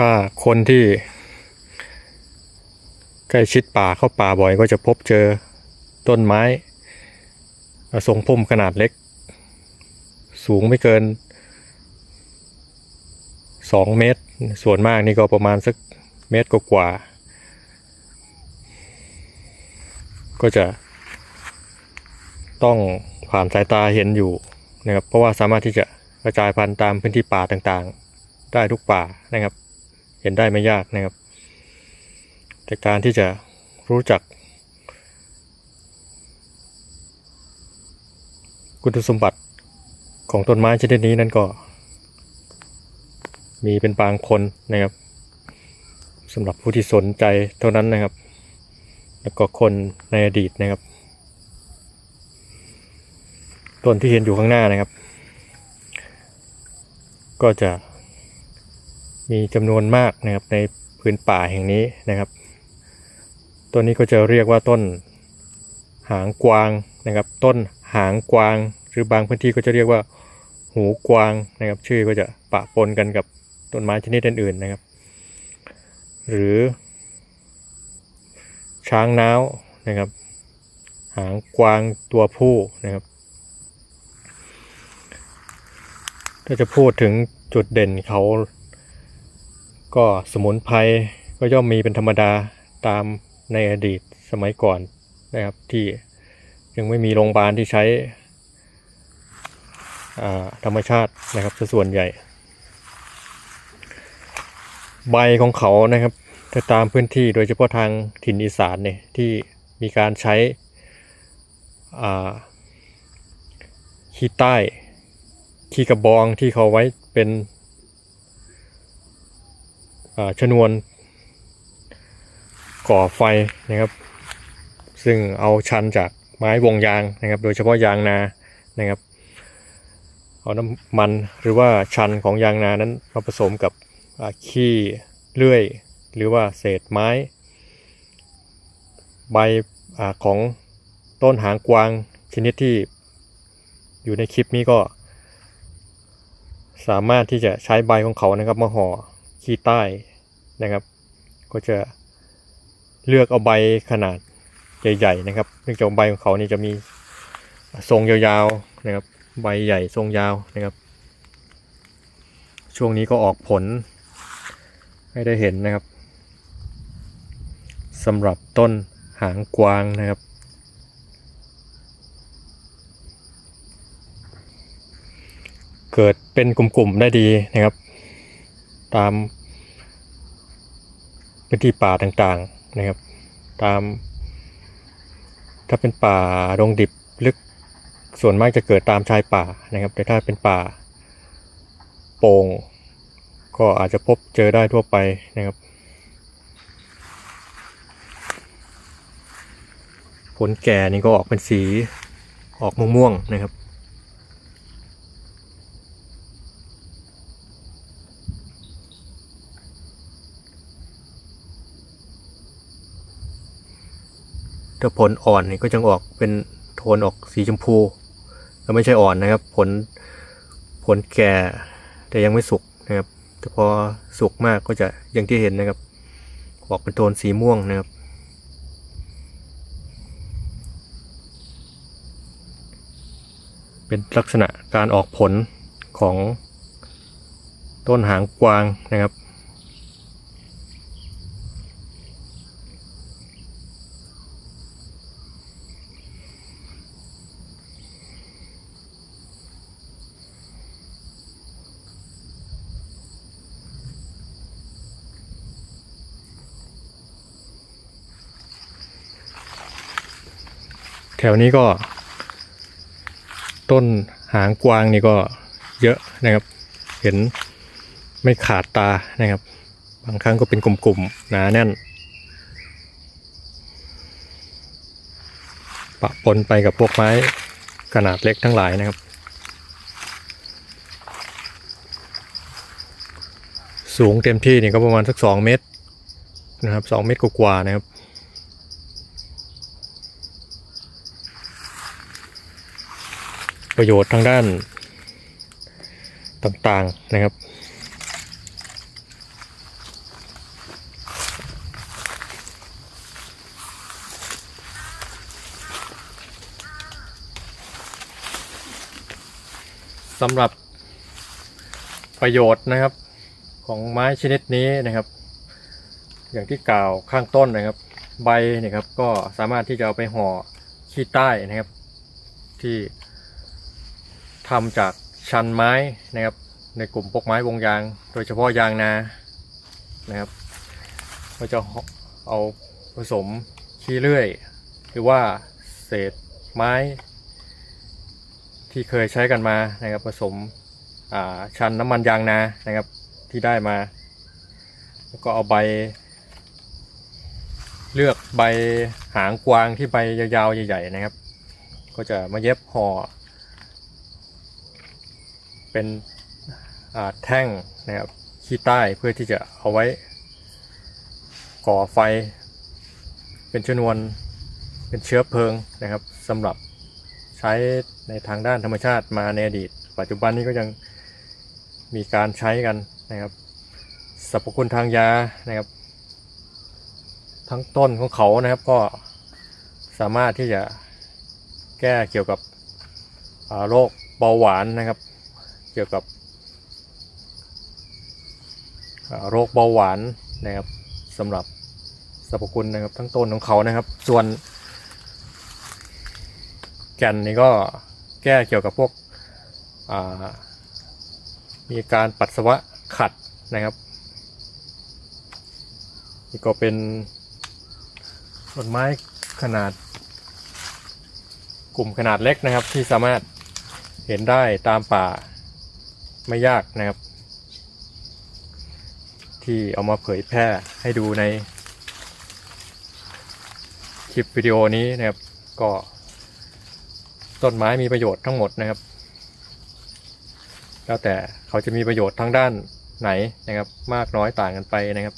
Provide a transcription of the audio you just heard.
ถ้าคนที่ ใกล้ชิดป่าเข้าป่าบ่อยก็จะพบเจอต้นไม้ทรงพุ่มขนาดเล็ก สูงไม่เกิน 2 เมตร ส่วนมากนี่ก็ประมาณสักเมตรกว่าก็จะต้องผ่านสายตาเห็นอยู่นะครับเพราะว่าสามารถที่จะกระจายพันธุ์ตามพื้นที่ป่าต่างๆ ได้ทุกป่านะครับ เห็นได้ไม่ยากนะครับ แต่การที่จะรู้จัก คุณสมบัติของต้นไม้ชนิดนี้นั้นก็ มีเป็นบางคนนะครับสำหรับผู้ที่สนใจเท่านั้นนะครับ แล้วก็คนในอดีตนะครับ ต้นที่เห็นอยู่ข้างหน้านะครับ ก็จะ มีจำนวนมากนะครับในพื้นป่าแห่งนี้นะครับ ต้นนี้ก็จะเรียกว่าต้นหางกวางนะครับ ต้นหางกวาง หรือบางพื้นที่ก็จะเรียกว่าหูกวางนะครับ ชื่อก็จะปะปนกันกับต้นไม้ชนิดอื่นๆนะครับ หรือ ช้างน้าวนะครับ หางกวางตัวผู้นะครับถ้าจะพูดถึงจุดเด่นเขา ก็สมุนไพรก็ย่อมมีเป็นธรรมดาตามในอดีตสมัยก่อนนะครับที่ยังไม่มีโรงพยาบาลที่ใช้ธรรมชาตินะครับส่วนใหญ่ ใบของเขานะครับถ้าตามพื้นที่โดยเฉพาะทางถิ่นอีสานเนี่ยที่มีการใช้ขี้ใต้ขี้กระบองที่เขาไว้เป็น ชนวนก่อไฟนะครับ ซึ่งเอาชันจากไม้วงยางนะครับ โดยเฉพาะยางนานะครับ เอาน้ำมันหรือว่าชันของยางนานั้นมาผสมกับขี้เลื่อย หรือว่าเศษไม้ ใบอของต้นหางกวางชนิดที่อยู่ในคลิปนี้ก็ สามารถที่จะใช้ใบของเขานะครับมาห่อ ขี้ใต้นะครับ ก็จะเลือกเอาใบขนาดใหญ่ๆนะครับเนื่องจากใบของเขานี่จะมีทรงยาวๆนะครับ ใบใหญ่ทรงยาวนะครับ ช่วงนี้ก็ออกผลให้ได้เห็นนะครับสำหรับต้นหางกวางนะครับ เกิดเป็นกลุ่มๆได้ดีนะครับ ตามพื้นที่ป่าต่างๆนะครับ ตาม ถ้าเป็นป่าดงดิบลึกส่วนมากจะเกิดตามชายป่านะครับ แต่ถ้าเป็นป่าโป่งก็อาจจะพบเจอได้ทั่วไปนะครับผลแก่นี่ก็ออกเป็นสีออกม่วงๆนะครับ ถ้าผลอ่อนนี่ก็จะออกเป็นโทนออกสีชมพูแล้วไม่ใช่อ่อนนะครับ ผลผลแก่แต่ยังไม่สุกนะครับแต่พอสุกมากก็จะอย่างที่เห็นนะครับ ออกเป็นโทนสีม่วงนะครับเป็นลักษณะการออกผลของต้นหางกวางนะครับ วนี้ก็ ต้นหางกวางนี่ก็เยอะนะครับ เห็นไม่ขาดตานะครับ บางครั้งก็เป็นกลุ่มๆหนาแน่น ปะปนไปกับพวกไม้ขนาดเล็กทั้งหลายนะครับ สูงเต็มที่นี่ก็ประมาณสักสองเมตรนะครับสองเมตรกว่าๆนะครับ ประโยชน์ทางด้านต่างๆนะครับ สำหรับประโยชน์นะครับของไม้ชนิดนี้นะครับ อย่างที่กล่าวข้างต้นนะครับ ใบนะครับก็สามารถที่จะเอาไปห่อขี้ใต้นะครับ ที่ ทำจากชันไม้นะครับ ในกลุ่มพวกไม้วงยาง โดยเฉพาะยางนานะครับก็จะเอาผสมขี้เลื่อย หรือว่าเศษไม้ ที่เคยใช้กันมานะครับผสมชันน้ำมันยางนานะครับที่ได้มา แล้วก็เอาใบ เลือกใบหางกวางที่ใบยาวๆใหญ่ ๆนะครับ ก็จะมาเย็บห่อ เป็นแท่งนะครับขี้ใต้เพื่อที่จะเอาไว้ก่อไฟ เป็นชนวนเป็นเชื้อเพลิงนะครับสำหรับใช้ในทางด้านธรรมชาติมาในอดีต ปัจจุบันนี้ก็ยังมีการใช้กันนะครับสรรพคุณทางยานะครับ ทั้งต้นของเขานะครับก็สามารถที่จะแก้เกี่ยวกับโรคเบาหวานนะครับ เกี่ยวกับโรคเบาหวานนะครับสำหรับสรรพคุณนะครับทั้งต้นของเขานะครับ ส่วน แก่นนี่ก็แก้เกี่ยวกับพวกมีการปัสสาวะขัดนะครับนี่ก็เป็นต้นไม้ขนาด กลุ่มขนาดเล็กนะครับที่สามารถเห็นได้ตามป่า ไม่ยากนะครับ ที่เอามาเผยแพร่ให้ดูใน คลิปวิดีโอนี้นะครับ ก็ต้นไม้มีประโยชน์ทั้งหมดนะครับ แล้วแต่เขาจะมีประโยชน์ทางด้านไหนนะครับ มากน้อยต่างกันไปนะครับ